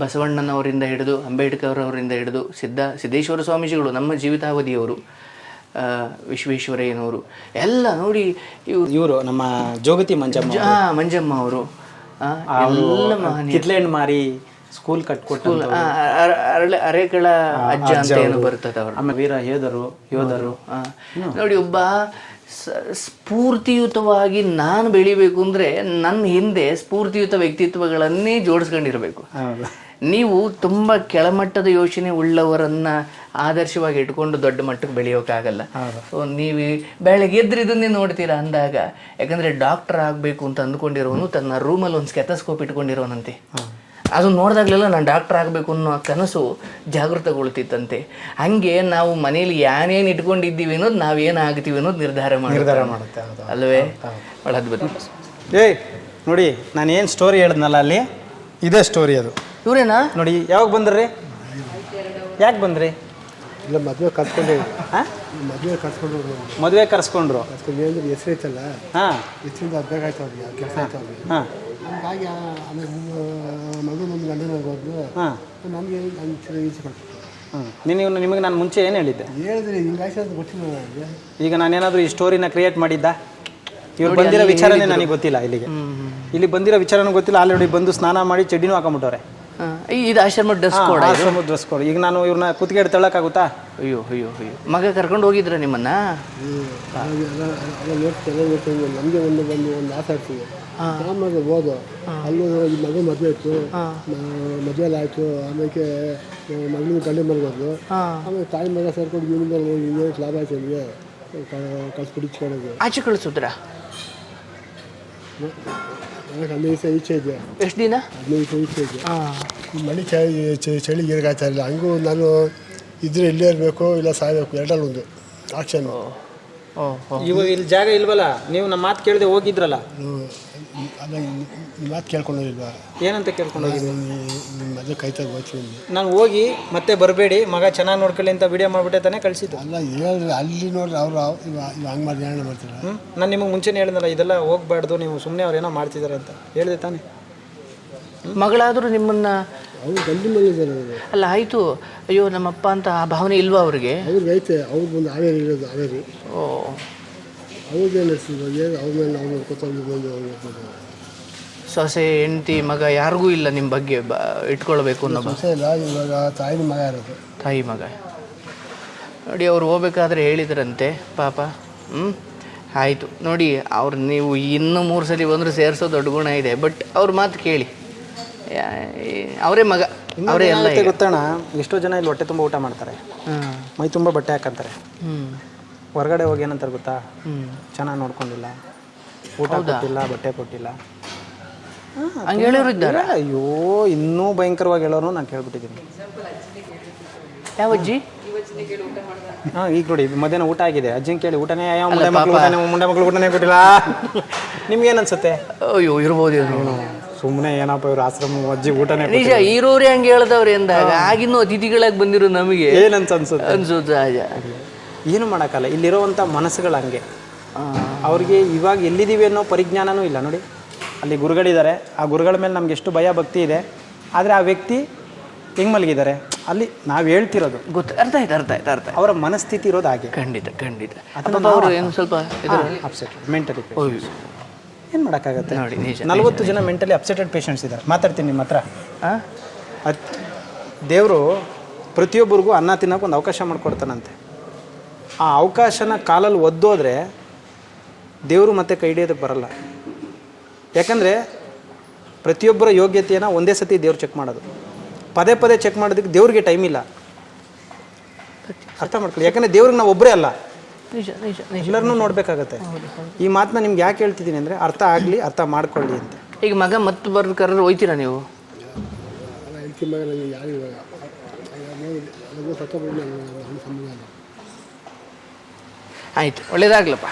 ಬಸವಣ್ಣನವರಿಂದ ಹಿಡಿದು ಅಂಬೇಡ್ಕರ್ ಅವರಿಂದ ಹಿಡಿದು ಸಿದ್ಧ ಸಿದ್ದೇಶ್ವರ ಸ್ವಾಮೀಜಿಗಳು ನಮ್ಮ ಜೀವಿತಾವಧಿಯವರು ವಿಶ್ವೇಶ್ವರಯ್ಯನವರು. ಎಲ್ಲ ನೋಡಿ ಇವರು ಇವರು ನಮ್ಮ ಜೋಗತಿ ಮಂಜಮ್ಮ ಮಂಜಮ್ಮ ಅವರು. ಎಲ್ಲ ಮಹನೀಯ ಕಿತ್ಲೆಹಣ್ಣು ಮಾರಿ ಸ್ಕೂಲ್ ಕಟ್ಕೊಟ್ಟು ಅರಳೆ ಅರೆಗಳ ಅಜ್ಜ ಅಂತ ಏನು ಬರ್ತದೆ ಅವರು. ಆಮೇಲೆ ವೀರ ಯೋಧರು ಯೋಧರು. ನೋಡಿ ಒಬ್ಬ ಸ್ಫೂರ್ತಿಯುತವಾಗಿ ನಾನು ಬೆಳಿಬೇಕು ಅಂದ್ರೆ ನನ್ನ ಹಿಂದೆ ಸ್ಫೂರ್ತಿಯುತ ವ್ಯಕ್ತಿತ್ವಗಳನ್ನೇ ಜೋಡಿಸ್ಕೊಂಡಿರ್ಬೇಕು. ನೀವು ತುಂಬ ಕೆಳಮಟ್ಟದ ಯೋಚನೆ ಉಳ್ಳವರನ್ನ ಆದರ್ಶವಾಗಿ ಇಟ್ಕೊಂಡು ದೊಡ್ಡ ಮಟ್ಟಕ್ಕೆ ಬೆಳೆಯೋಕ್ಕಾಗಲ್ಲ ಸೊ ನೀವು ಬೆಳಗ್ಗೆ ಎದ್ರೆ ಇದನ್ನೇ ನೋಡ್ತೀರಾ ಅಂದಾಗ ಯಾಕಂದ್ರೆ ಡಾಕ್ಟರ್ ಆಗಬೇಕು ಅಂತ ಅಂದ್ಕೊಂಡಿರೋನು ತನ್ನ ರೂಮಲ್ಲಿ ಒಂದು ಸ್ಕೆತಸ್ಕೋಪ್ ಇಟ್ಕೊಂಡಿರೋನಂತೆ. ಅದು ನೋಡಿದಾಗಲೆಲ್ಲ ನಾನು ಡಾಕ್ಟರ್ ಆಗಬೇಕು ಅನ್ನೋ ಕನಸು ಜಾಗೃತಗೊಳ್ತಿತ್ತಂತೆ. ಹಾಗೆ ನಾವು ಮನೇಲಿ ಏನೇನು ಇಟ್ಕೊಂಡಿದ್ದೀವಿ ಅನ್ನೋದು ನಾವೇನು ಆಗ್ತೀವಿ ಅನ್ನೋದು ನಿರ್ಧಾರ ನಿರ್ಧಾರ ಮಾಡುತ್ತೆ ಅಲ್ವೇ? ಭಾಳ ಅದ್ಭುತ. ಏಯ್ ನೋಡಿ ನಾನು ಏನು ಸ್ಟೋರಿ ಹೇಳಿದ್ನಲ್ಲ ಅಲ್ಲಿ? ಇದೇ ಸ್ಟೋರಿ ಅದು. ಇವ್ರೇನಾ? ನೋಡಿ ಯಾವಾಗ ಬಂದ್ರಿ? ಯಾಕೆ ಬಂದ್ರಿ? ಇಲ್ಲ ಮದುವೆ ಕರ್ಸ್ಕೊಂಡೆ ಹಾಂ ಮದುವೆ ಕರ್ಸ್ಕೊಂಡ್ರು ಮದುವೆ ಕರ್ಸ್ಕೊಂಡ್ರು. ಕರ್ಸ್ಕೊಂಡು ಏನಂದ್ರೆ ಹೆಸರು ಐತಲ್ಲ? ಹಾಂ. ಹೆಸರಿಂದ ಅರ್ಧ ಆಯ್ತು ಅವ್ರಿಗೆ ಕೆಲಸ ಆಯ್ತು ಅವ್ರಿಗೆ. ಹಾಂ. ಹಂಗಾಗಿ ಆಮೇಲೆ ಮಗು ನಮ್ಮ ಗಂಡನ ಹೋದ್ರು ಹಾಂ. ನಮಗೆ ಒಂಚೂರು ಈಚೆ ಕೊಡ್ತು ನೀವು ನಿಮಗೆ ನಾನು ಮುಂಚೆ ಏನು ಹೇಳಿದ್ದೆ? ಹೇಳಿದ್ರಿ ಹಿಂಗಾಯ್ತು ಅಂತ ಗೊತ್ತಿಲ್ಲ ನನಗೆ. ಈಗ ನಾನೇನಾದರೂ ಈ ಸ್ಟೋರಿನ ಕ್ರಿಯೇಟ್ ಮಾಡಿದ್ದ? ಇವ್ರು ಬಂದಿರೋ ವಿಚಾರನೇ ನನಗೆ ಗೊತ್ತಿಲ್ಲ ಇಲ್ಲಿಗೆ. ಇಲ್ಲಿ ಬಂದಿರೋ ವಿಚಾರನೂ ಗೊತ್ತಿಲ್ಲ. ಆಲ್ರೆಡಿ ಬಂದು ಸ್ನಾನ ಮಾಡಿ ಚಡ್ಡಿನೂ ಹಾಕೊಂಬಿಟ್ಟವ್ರೆ ಹಾ, ಇದು ashram dress code ashram dress code ಈಗ ನಾನು ಇವ್ರನ್ನ ಕುತ್ತಿಗೆ ತಳ್ಳಕ್ಕಾಗುತ್ತಾ? ಅಯ್ಯೋ ಅಯ್ಯೋ ಅಯ್ಯೋ. ಮಗ ಕರ್ಕೊಂಡು ಹೋಗಿದ್ರ ನಿಮ್ಮನ್ನ? ಹಾಗೆ ನಮಗೆ ಒಂದು ಬಂದು ಒಂದು ಆಸೆ ಆಗ್ತದೆ. ಆಮೇಲೆ ಹೋದು ಅಲ್ಲೂ ಹೋಗಿ ಮಗು ಮದುವೆ ಇತ್ತು ಮದುವೆ ಎಲ್ಲ ಆಯಿತು. ಆಮೇಲೆ ಮಗಳಿಗೆ ಗಂಡು ಮನೆಗೋದು ಆಮೇಲೆ ತಾಯಿ ಮಗ ಸೇರ್ಕೊಂಡು ಇವನಿಂದ ಇನ್ನೇನು ಲಾಭ ಆಯ್ತು ನಿಮಗೆ ಕಳ್ಸಿ ಕುಡಿಸ್ಕೊಳ್ಳೋದು ಆಚೆ ಕಳಿಸಿದ್ರ? ಹದಿನೈದು ದಿವಸ ಈಚೆ ಇದೆ ಎಷ್ಟು ದಿನ? ಹದಿನೈದು ಈಚೆ ಇದೆ ಹಾ. ಮಳೆ ಚಳಿ ಚಳಿ ಇರಗಾಯ್ತಾ ಇಲ್ಲ ಹಂಗೂ ನಾನು ಇದ್ರೆ ಇಲ್ಲೇ ಇರಬೇಕು ಇಲ್ಲ ಸಾಯಬೇಕು ಎರಡಲ್ಲೊಂದು ಆಕ್ಷನ್. ಇವಾಗ ಇಲ್ಲಿ ಜಾಗ ಇಲ್ವಲ್ಲ? ನೀವು ನಮ್ಮ ಮಾತು ಕೇಳದೆ ಹೋಗಿದ್ರಲ್ಲ? ಮಾತು ಕೇಳ್ಕೊಂಡೋಗಿಲ್ವಾ? ಏನಂತ ಕೇಳ್ಕೊಂಡು ಹೋಗಿ ನಿಮ್ಮ ಮದುವೆ ಕೈತಾಗ ನಾನು ಹೋಗಿ ಮತ್ತೆ ಬರಬೇಡಿ ಮಗ ಚೆನ್ನಾಗಿ ನೋಡ್ಕೊಳ್ಳಿ ಅಂತ ವಿಡಿಯೋ ಮಾಡಿಬಿಟ್ಟೆ ತಾನೇ ಕಳಿಸಿದ್ದು. ಅಲ್ಲ ಹೇಳಿದ್ರೆ ಅಲ್ಲಿ ನೋಡ್ರಿ ಅವರು ಹಂಗೆ ಮಾಡಿ ನ್ಯಾಯ ಮಾಡ್ತಾರೆ ಹ್ಞೂ ನಾನು ನಿಮಗೆ ಮುಂಚೆನೇ ಹೇಳಿದ್ನಲ್ಲ ಇದೆಲ್ಲ ಹೋಗ್ಬಾರ್ದು ನೀವು ಸುಮ್ಮನೆ ಅವ್ರು ಏನೋ ಮಾಡ್ತಿದ್ದಾರೆ ಅಂತ. ಹೇಳಿದೆ ತಾನೇ. ಮಗಳಾದರೂ ನಿಮ್ಮನ್ನ ಅಲ್ಲ ಆಯಿತು. ಅಯ್ಯೋ ನಮ್ಮಪ್ಪ ಅಂತ ಆ ಭಾವನೆ ಇಲ್ವಾ ಅವ್ರಿಗೆ? ಅವ್ರಿಗೆ ಐತೆ ಅವ್ರು ಬಂದು ಹಾವೇರಿ ಇರೋದು ಹಾವೇರಿ. ಓ. ನಡೆಸಿದ್ರು ಅವ್ರ ಮೇಲೆ ಬಂದು ಅವ್ರು ಸೊಸೆ ಹೆಂಡತಿ ಮಗ ಯಾರಿಗೂ ಇಲ್ಲ ನಿಮ್ಮ ಬಗ್ಗೆ ಬ ಇಟ್ಕೊಳ್ಬೇಕು ಅನ್ನೋ ಇಲ್ಲ ಇವಾಗ ತಾಯಿನ ಮಗ ಇರೋದು. ತಾಯಿ ಮಗ. ನೋಡಿ ಅವ್ರು ಹೋಗ್ಬೇಕಾದ್ರೆ ಹೇಳಿದ್ರಂತೆ ಪಾಪ. ಹ್ಞೂ ಆಯಿತು. ನೋಡಿ ಅವ್ರು ನೀವು ಇನ್ನೂ ಮೂರು ಸಲ ಬಂದರೂ ಸೇರಿಸೋ ದೊಡ್ಡ ಗುಣ ಇದೆ. ಬಟ್ ಅವ್ರ ಮಾತು ಕೇಳಿ. ಅವರೇ ಮಗ ಅವರೇ ಎಲ್ಲ ಗೊತ್ತಣ್ಣ? ಎಷ್ಟೋ ಜನ ಇಲ್ಲಿ ಹೊಟ್ಟೆ ತುಂಬ ಊಟ ಮಾಡ್ತಾರೆ. ಮೈ ತುಂಬ ಬಟ್ಟೆ ಹಾಕಂತಾರೆ. ಹೊರಗಡೆ ಹೋಗಿ ಏನಂತಾರೆ ಗೊತ್ತಾ? ಚೆನ್ನಾಗಿ ನೋಡ್ಕೊಂಡಿಲ್ಲ. ಊಟ ಕೊಟ್ಟಿಲ್ಲ ಬಟ್ಟೆ ಕೊಟ್ಟಿಲ್ಲ. ಅಯ್ಯೋ ಇನ್ನೂ ಭಯಂಕರವಾಗಿ ಹೇಳೋರು ನಾನು ಕೇಳ್ಬಿಟ್ಟಿದ್ದೀನಿ. ಯಾವ ಅಜ್ಜಿ ಹಾಂ ಈಗ ನೋಡಿ ಮಧ್ಯಾಹ್ನ ಊಟ ಆಗಿದೆ. ಅಜ್ಜಿ ಕೇಳಿ ಊಟನೇ ಯಾವ ಮುಂಡೆ ಮಕ್ಕಳು ಊಟನೇ ಮುಂಡೆ ಮಕ್ಕಳು ಊಟನೇ ಕೊಟ್ಟಿಲ್ಲ. ನಿಮ್ಗೇನು ಅನ್ಸುತ್ತೆ? ಅಯ್ಯೋ ಇರ್ಬೋದು ಸುಮ್ಮನೆ ಏನಪ್ಪ ಇವ್ರು ಆಶ್ರಮ ಅಜ್ಜಿ ಊಟನೇ ನಿಜ ಇರೋರೇ ಹಂಗೆ ಹೇಳ್ದವ್ರೆ ಅಂದಾಗ ಆಗಿನ್ನೂ ಅತಿಥಿಗಳಾಗಿ ಬಂದಿರೋ ನಮಗೆ ಏನಂತ ಅನ್ಸುತ್ತೆ? ಅನ್ಸುತ್ತೆ ಅಜ ಏನು ಮಾಡೋಕ್ಕಲ್ಲ ಇಲ್ಲಿರೋವಂಥ ಮನಸ್ಸುಗಳು ಹಂಗೆ. ಅವ್ರಿಗೆ ಇವಾಗ ಎಲ್ಲಿದ್ದೀವಿ ಅನ್ನೋ ಪರಿಜ್ಞಾನನೂ ಇಲ್ಲ ನೋಡಿ. ಅಲ್ಲಿ ಗುರುಗಳಿದ್ದಾರೆ ಆ ಗುರುಗಳ ಮೇಲೆ ನಮ್ಗೆ ಎಷ್ಟು ಭಯ ಭಕ್ತಿ ಇದೆ. ಆದರೆ ಆ ವ್ಯಕ್ತಿ ಹೆಂಗೆ ಮಲಗಿದ್ದಾರೆ? ಅಲ್ಲಿ ನಾವು ಹೇಳ್ತಿರೋದು. ಗೊತ್ತು ಅರ್ಥ ಆಯ್ತು ಅರ್ಥ ಆಯ್ತು ಅರ್ಥ ಅವರ ಮನಸ್ಥಿತಿ ಇರೋದು ಹಾಗೆ. ಖಂಡಿತ ಖಂಡಿತ. ಅಥವಾ ಅವರು ಏನು ಸ್ವಲ್ಪ ಅಪ್ಸೆಟ್ ಮೆಂಟಲಿ ಏನು ಮಾಡೋಕ್ಕಾಗತ್ತೆ? ನೋಡಿ ನಿಜ ನಲವತ್ತು ಜನ ಮೆಂಟಲಿ ಅಪ್ಸೆಟೆಡ್ ಪೇಷಂಟ್ಸ್ ಇದ್ದಾರೆ. ಮಾತಾಡ್ತೀನಿ ನಿಮ್ಮ ಹತ್ರ. ದೇವರು ಪ್ರತಿಯೊಬ್ಬರಿಗೂ ಅನ್ನ ತಿನ್ನೋಕೆ ಒಂದು ಅವಕಾಶ ಮಾಡಿಕೊಡ್ತಾನಂತೆ. ಆ ಅವಕಾಶನ ಕಾಲಲ್ಲಿ ಒದ್ದೋದ್ರೆ ದೇವರು ಮತ್ತೆ ಕೈ ಹಿಡಿಯೋದಕ್ಕೆ ಬರಲ್ಲ. ಯಾಕಂದರೆ ಪ್ರತಿಯೊಬ್ಬರ ಯೋಗ್ಯತೆಯನ್ನು ಒಂದೇ ಸತಿ ದೇವ್ರು ಚೆಕ್ ಮಾಡೋದು. ಪದೇ ಪದೇ ಚೆಕ್ ಮಾಡೋದಕ್ಕೆ ದೇವ್ರಿಗೆ ಟೈಮ್ ಇಲ್ಲ. ಅರ್ಥ ಮಾಡ್ಕೊಳ್ಳಿ. ಯಾಕಂದರೆ ದೇವ್ರಿಗೆ ನಾವು ಒಬ್ಬರೇ ಅಲ್ಲ. ನಿಜ ನಿಜ ನಿಜ. ಎಲ್ಲರನ್ನೂ ನೋಡಬೇಕಾಗತ್ತೆ. ಈ ಮಾತನ್ನ ನಿಮ್ಗೆ ಯಾಕೆ ಹೇಳ್ತಿದ್ದೀನಿ ಅಂದರೆ ಅರ್ಥ ಆಗಲಿ ಅರ್ಥ ಮಾಡ್ಕೊಳ್ಳಿ ಅಂತ. ಈಗ ಮಗ ಮತ್ತೆ ಬರೋದು ಕರೆದ್ರೆ ಹೋಯ್ತೀರಾ ನೀವು? ಆಯ್ತು ಒಳ್ಳೇದಾಗ್ಲಪ್ಪ.